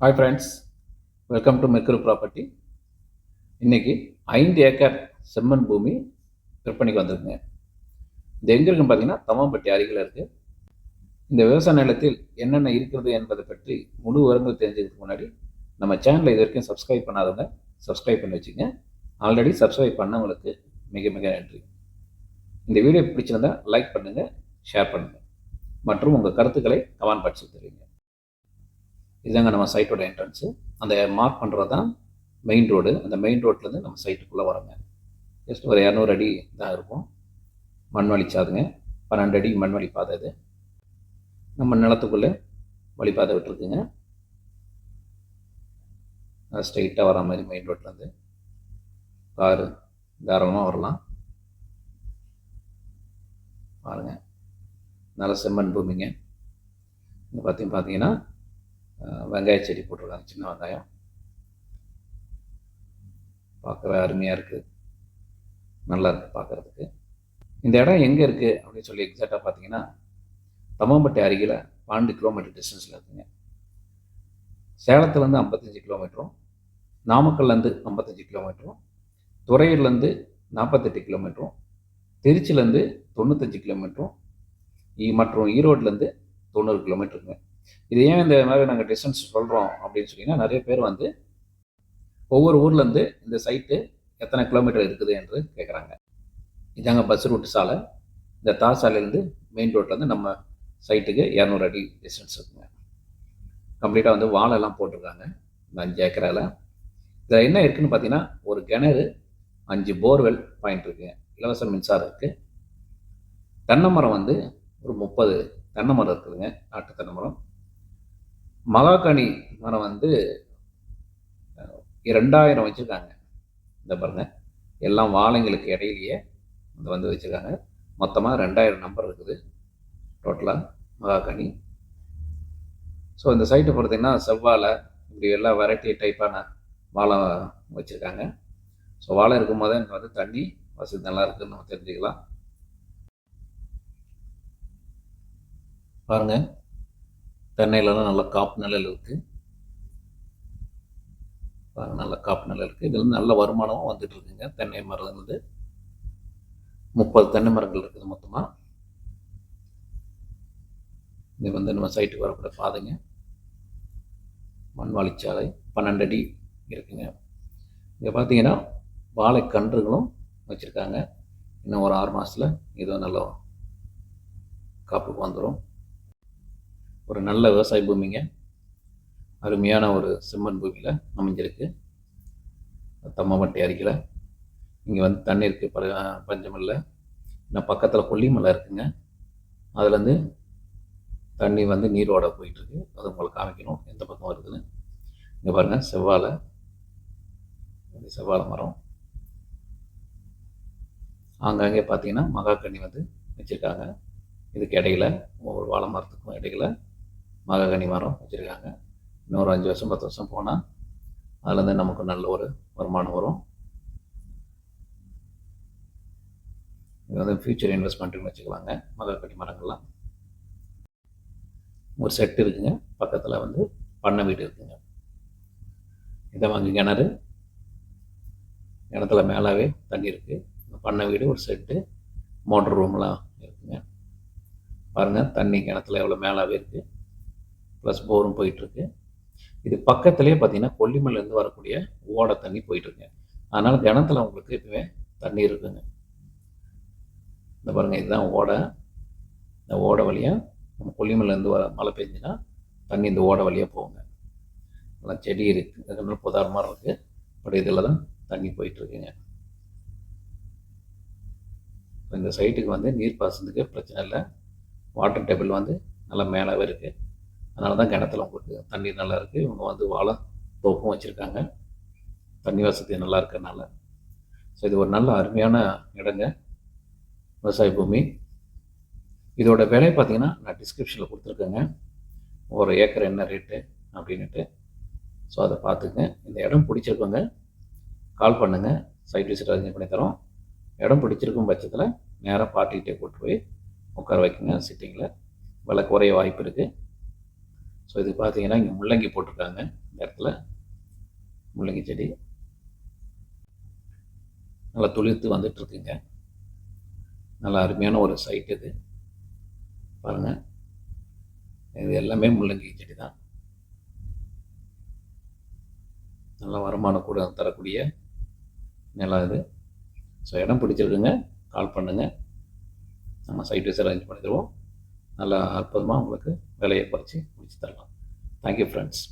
Hi friends welcome to Mercara property இன்றைக்கி ஐந்து acre செம்மண் பூமி விற்பனைக்கு வந்திருக்குங்க இது எங்கே இருக்குன்னு பார்த்தீங்கன்னா தமாம்பட்டி அருகில் இருக்குது இந்த விவசாய நிலத்தில் என்னென்ன இருக்கிறது என்பதை பற்றி முழு விவரங்கள் தெரிஞ்சதுக்கு முன்னாடி நம்ம சேனலை இது வரைக்கும் சப்ஸ்கிரைப் பண்ணாதவங்க சப்ஸ்கிரைப் பண்ணி வச்சுங்க. ஆல்ரெடி சப்ஸ்கிரைப் பண்ணவங்களுக்கு மிக மிக நன்றி. இந்த வீடியோ பிடிச்சிருந்தா லைக் பண்ணுங்கள் ஷேர் பண்ணுங்கள் மற்றும் உங்கள் கருத்துக்களை கமெண்ட் பாக்ஸில் தெரியுங்க இதுதாங்க நம்ம சைட்டோட என்ட்ரன்ஸு அந்த மார்க் பண்ணுறது தான் மெயின் ரோடு அந்த மெயின் ரோட்லேருந்து நம்ம சைட்டுக்குள்ளே வரோங்க ஜஸ்ட் ஒரு இரநூறு அடி தான் இருக்கும். மண் சாதுங்க பன்னெண்டு அடி மண்வழி பாதை இது. நம்ம நிலத்துக்குள்ளே வழிபாதை விட்டுருக்குங்க. ஸ்ட்ரெயிட்டாக வர மாதிரி மெயின் ரோட்லேருந்து காரு தாராளமாக வரலாம். பாருங்க. நல்ல செம்மண் பூமிங்க. இங்கே பார்த்தீங்க பார்த்தீங்கன்னா வெங்காய செடி போட்டிருக்காங்க சின்ன வெங்காயம். பார்க்கவே அருமையாக இருக்குது நல்லா இருக்குது பார்க்குறதுக்கு. இந்த இடம் எங்கே இருக்குது அப்படின்னு சொல்லி எக்ஸாக்டாக பார்த்தீங்கன்னா தம்மம்பட்டி அருகில் பன்னெண்டு கிலோமீட்டர் டிஸ்டன்ஸில் இருக்குங்க. சேலத்துலேருந்து ஐம்பத்தஞ்சு கிலோமீட்டரும் நாமக்கல்லேருந்து ஐம்பத்தஞ்சு கிலோமீட்டரும் துறையூர்லேருந்து நாற்பத்தெட்டு கிலோமீட்டரும் திருச்சிலேருந்து தொண்ணூத்தஞ்சு கிலோமீட்டரும் ஈ- மற்றும் ஈரோட்லேருந்து தொண்ணூறு கிலோமீட்டருங்க இது ஏன் இந்த மாதிரி நாங்கள் டிஸ்டன்ஸ் சொல்கிறோம் அப்படின்னு சொன்னீங்கன்னா நிறைய பேர் வந்து ஒவ்வொரு ஊர்லேருந்து இந்த சைட்டு எத்தனை கிலோமீட்டர் இருக்குது என்று கேட்குறாங்க இதாங்க பஸ் ரூட் சாலை. இந்த தார் சாலையிலேருந்து மெயின் ரோட்லேருந்து நம்ம சைட்டுக்கு இரநூறு அடி டிஸ்டன்ஸ் இருக்குங்க. கம்ப்ளீட்டாக வந்து வாழெல்லாம் போட்டிருக்காங்க. இந்த அஞ்சு ஏக்கரால். இதில் என்ன இருக்குன்னு பார்த்தீங்கன்னா ஒரு கிணறு அஞ்சு போர்வெல் பாயிண்ட் இருக்குங்க இலவச மின்சாரம் இருக்குது தென்னை மரம் வந்து ஒரு முப்பது தென்னை மரம் இருக்குதுங்க. நாட்டு தென்னை மரம். மகாகனி மரம் வந்து ரெண்டாயிரம் வச்சுருக்காங்க. இந்த பாருங்க. எல்லாம் வாழைங்களுக்கு இடையிலேயே இது வந்து வச்சுருக்காங்க. மொத்தமாக ரெண்டாயிரம் நம்பர் இருக்குது. டோட்டலாக மகாகனி. ஸோ இந்த சைட்டை பார்த்தீங்கன்னா செவ்வாழை இப்படி எல்லா வெரைட்டி டைப்பான வாழை வச்சுருக்காங்க. ஸோ வாழை இருக்கும் போதே எனக்கு வந்து தண்ணி வசதி நல்லா இருக்குதுன்னு நம்ம தெரிஞ்சுக்கலாம். பாருங்கள் தென்னையிலலாம் நல்ல காப்பு நிலையில் இருக்குது நல்ல காப்பு நிலை இருக்குது இதில் நல்ல வருமானமும் வந்துட்டு இருக்குங்க. தென்னை மரம் முப்பது தென்னை மரங்கள் இருக்குது மொத்தமாக இது வந்து நம்ம சைட்டுக்கு வரக்கூட பாதைங்க. மண்வாழிச்சாலை பன்னெண்டு அடி இருக்குங்க. இங்கே பார்த்தீங்கன்னா வாழைக்கன்றுகளும் வச்சுருக்காங்க. இன்னும் ஒரு ஆறு மாதத்தில் இதுவும் நல்ல காப்புக்கு வந்துடும் ஒரு நல்ல விவசாய பூமிங்க. அருமையான ஒரு செம்மண் பூமியில் அமைஞ்சிருக்கு. தம்மம்பட்டி அருகில் இங்கே வந்து தண்ணீருக்கு ப பஞ்சமில்லை. இன்னும் பக்கத்தில் கொல்லிமலை இருக்குங்க. அதுலேருந்து தண்ணி வந்து நீரோட போயிட்டுருக்கு. அது உங்களுக்கு காமிக்கணும். எந்த பக்கம் வருதுன்னு இங்கே பாருங்கள் செவ்வாழை. செவ்வாழை மரம். ஆங்காங்கே பார்த்தீங்கன்னா மகாக்கனி வந்து வச்சுருக்காங்க. இதுக்கு இடையில ஒவ்வொரு வாழை மரத்துக்கும் இடையில மகாகனி மரம் வச்சுருக்காங்க. இன்னொரு அஞ்சு வருஷம் பத்து வருஷம் போனால் அதுலேருந்து நமக்கு நல்ல ஒரு வருமானம் வரும். இது வந்து ஃபியூச்சர் இன்வெஸ்ட்மெண்ட்டுன்னு வச்சுக்கலாங்க மகக்கனி மரங்கள்லாம். ஒரு செட் இருக்குங்க பக்கத்தில் வந்து பண்ணை வீடு இருக்குங்க. இதை வாங்கி கிணறு கிணத்துல மேலாவே தண்ணி இருக்குது இந்த பண்ணை வீடு ஒரு செட்டு மோட்டர் ரூம்லாம் இருக்குங்க. பாருங்கள் தண்ணி கிணத்துல எவ்வளோ மேலாவே இருக்குது ப்ளஸ் போரும் போயிட்டுருக்கு. இது பக்கத்துலேயே பார்த்தீங்கன்னா கொல்லிமலையிலேருந்து வரக்கூடிய ஓடை தண்ணி போயிட்டுருங்க அதனால் கிணத்துல உங்களுக்கு எப்பவுமே தண்ணி இருக்குங்க. இந்த பாருங்கள் இதுதான் ஓடை. இந்த ஓடை வழியாக நம்ம கொல்லிமலையிலேருந்து வர மழை பெஞ்சுன்னா தண்ணி இந்த ஓடை வழியாக போகுங்க. நல்லா செடி இருக்குது அதுக்கப்புறம் புதார் இருக்குது பட் இதில் தான் தண்ணி போயிட்டுருக்குங்க. இந்த சைட்டுக்கு வந்து நீர் பாசனத்துக்கு பிரச்சனை இல்லை. வாட்டர் டேபிள் வந்து நல்லா மேலாகவே இருக்குது அதனால தான் கிணத்துல உங்களுக்கு தண்ணீர் நல்லா இருக்குது இவங்க வந்து வாழை தோப்பும் வச்சுருக்காங்க. தண்ணி வசதி நல்லா இருக்கிறனால. ஸோ இது ஒரு நல்ல அருமையான இடங்க. விவசாய பூமி. இதோட விலை பார்த்தீங்கன்னா நான் டிஸ்கிரிப்ஷனில் கொடுத்துருக்கேங்க. ஒரு ஏக்கர் என்ன ரேட்டு அப்படின்ட்டு ஸோ அதை பார்த்துங்க இந்த இடம் பிடிச்சிருக்கோங்க. கால் பண்ணுங்கள் சைட் விசிட் அரேஞ்ச் பண்ணி தரோம். இடம் பிடிச்சிருக்கும் பட்சத்தில் நேராக பார்ட்டிகிட்டே கூட்டு போய் உட்கார வைக்குங்க. சிட்டிங்கில் விலை குறைய வாய்ப்பு இருக்குது ஸோ இது பார்த்தீங்கன்னா இங்கே முள்ளங்கி போட்டிருக்காங்க. இந்த இடத்துல முள்ளங்கி செடி நல்லா துளிர்த்து வந்துட்டுருக்குங்க. நல்லா அருமையான ஒரு சைட் இது. பாருங்கள் இது எல்லாமே முள்ளங்கி செடி தான் நல்ல வருமானம் கூட தரக்கூடிய நிலம் இது. ஸோ இடம் பிடிச்சிருக்குங்க. கால் பண்ணுங்கள் நம்ம சைட் வைஸ் அரேஞ்ச் பண்ணிடுவோம். நல்லா அற்புதமாக உங்களுக்கு விலையை பறித்து முடிச்சு தரலாம். Thank you friends